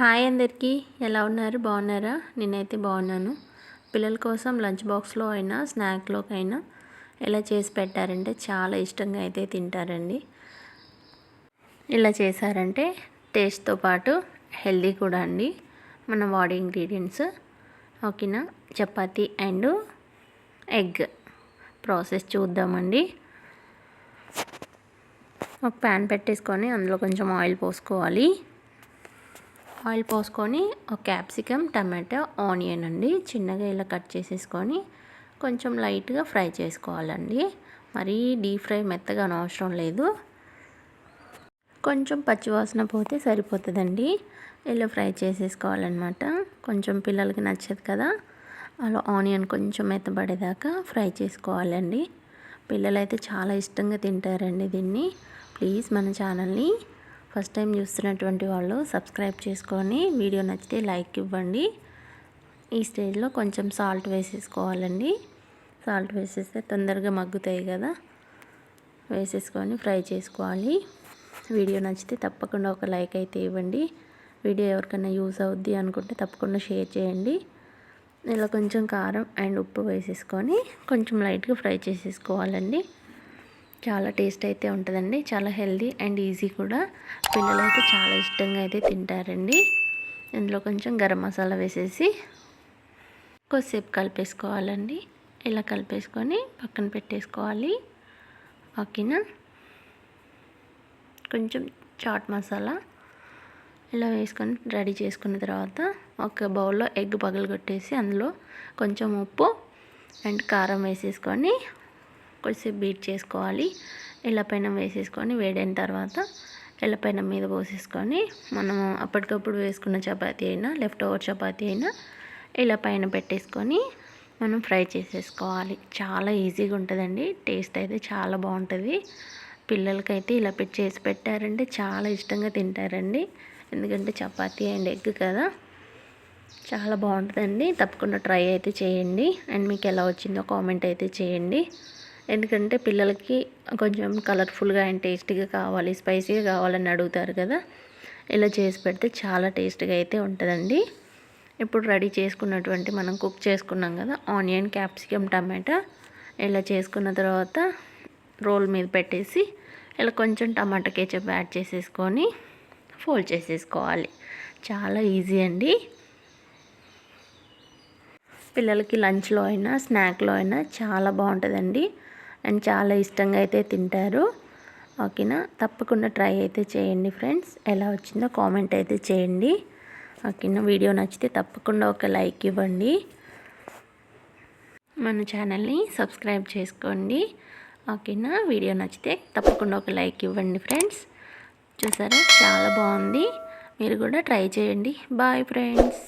Hi అందరికీ. ఎలా ఉన్నారు? బాగున్నారా? నేనైతే బాగున్నాను. పిల్లల కోసం లంచ్ బాక్స్లో అయినా స్నాక్లోకైనా ఎలా చేసి పెట్టారంటే చాలా ఇష్టంగా అయితే తింటారండి. ఇలా చేశారంటే టేస్ట్తో పాటు హెల్దీ కూడా అండి. మన బాడీ ఇంగ్రీడియంట్స్. ఓకేనా? చపాతీ అండ్ ఎగ్ ప్రాసెస్ చూద్దామండి. ఒక ప్యాన్ పెట్టేసుకొని అందులో కొంచెం ఆయిల్ పోసుకోవాలి. ఆయిల్ పోసుకొని ఒక క్యాప్సికమ్ టమాటో ఆనియన్ అండి. చిన్నగా ఇలా కట్ చేసేసుకొని కొంచెం లైట్గా ఫ్రై చేసుకోవాలండి. మరీ డీప్ ఫ్రై మెత్తగా అవసరం లేదు. కొంచెం పచ్చివాసన పోతే సరిపోతుందండి. ఇలా ఫ్రై చేసేసుకోవాలన్నమాట. కొంచెం పిల్లలకి నచ్చదు కదా. అలా ఆనియన్ కొంచెం మెత్తబడేదాకా ఫ్రై చేసుకోవాలండి. పిల్లలైతే చాలా ఇష్టంగా తింటారండి దీన్ని. ప్లీజ్ మన ఛానల్ని ఫస్ట్ టైం చూస్తున్నటువంటి వాళ్ళు సబ్స్క్రైబ్ చేసుకొని వీడియో నచ్చితే లైక్ ఇవ్వండి. ఈ స్టేజ్లో కొంచెం సాల్ట్ వేసేసుకోవాలండి. సాల్ట్ వేసేస్తే తొందరగా మగ్గుతాయి కదా. వేసేసుకొని ఫ్రై చేసుకోవాలి. వీడియో నచ్చితే తప్పకుండా ఒక లైక్ అయితే ఇవ్వండి. వీడియో ఎవరికైనా యూస్ అవుద్ది అనుకుంటే తప్పకుండా షేర్ చేయండి. ఇలా కొంచెం కారం అండ్ ఉప్పు వేసేసుకొని కొంచెం లైట్గా ఫ్రై చేసేసుకోవాలండి. చాలా టేస్ట్ అయితే ఉంటుందండి. చాలా హెల్దీ అండ్ ఈజీ కూడా. పిల్లలు అయితే చాలా ఇష్టంగా అయితే తింటారండి. ఇందులో కొంచెం గరం మసాలా వేసేసి కొద్దిసేపు కలిపేసుకోవాలండి. ఇలా కలిపేసుకొని పక్కన పెట్టేసుకోవాలి. ఓకేనా? కొంచెం చాట్ మసాలా ఇలా వేసుకొని రెడీ చేసుకున్న తర్వాత ఒక బౌల్లో ఎగ్ పగలగొట్టేసి అందులో కొంచెం ఉప్పు అండ్ కారం వేసేసుకొని కొద్దిసేపు బీట్ చేసుకోవాలి. పైన వేసేసుకొని వేడైన తర్వాత పైన మీద పోసేసుకొని మనము అప్పటికప్పుడు వేసుకున్న చపాతీ అయినా లెఫ్ట్ ఓవర్ చపాతీ అయినా ఇలా పైన పెట్టేసుకొని మనం ఫ్రై చేసేసుకోవాలి. చాలా ఈజీగా ఉంటుందండి. టేస్ట్ అయితే చాలా బాగుంటుంది. పిల్లలకైతే ఇలా పెట్టి చేసి పెట్టారంటే చాలా ఇష్టంగా తింటారండి. ఎందుకంటే చపాతీ అండ్ ఎగ్ కదా. చాలా బాగుంటుందండి. తప్పకుండా ట్రై అయితే చేయండి. అండ్ మీకు ఎలా వచ్చిందో కామెంట్ అయితే చేయండి. ఎందుకంటే పిల్లలకి కొంచెం కలర్ఫుల్గా అండ్ టేస్టీగా కావాలి స్పైసీగా కావాలని అడుగుతారు కదా. ఇలా చేసి పెడితే చాలా టేస్ట్గా అయితే ఉంటుందండి. ఇప్పుడు రెడీ చేసుకున్నటువంటి మనం కుక్ చేసుకున్నాం కదా ఆనియన్ క్యాప్సికమ్ టమాటా ఇలా చేసుకున్న తర్వాత రోల్ మీద పెట్టేసి ఇలా కొంచెం టమాటా కేచప్ యాడ్ చేసేసుకొని ఫోల్డ్ చేసేసుకోవాలి. చాలా ఈజీ అండి. పిల్లలకి లంచ్లో అయినా స్నాక్లో అయినా చాలా బాగుంటుందండి. అండ్ చాలా ఇష్టంగా అయితే తింటారు. ఓకేనా? తప్పకుండా ట్రై అయితే చేయండి ఫ్రెండ్స్. ఎలా వచ్చిందో కామెంట్ అయితే చేయండి. ఓకేనా? వీడియో నచ్చితే తప్పకుండా ఒక లైక్ ఇవ్వండి. మన ఛానల్ని సబ్స్క్రైబ్ చేసుకోండి. ఓకేనా? వీడియో నచ్చితే తప్పకుండా ఒక లైక్ ఇవ్వండి ఫ్రెండ్స్. చూసారా? చాలా బాగుంది. మీరు కూడా ట్రై చేయండి. Bye friends.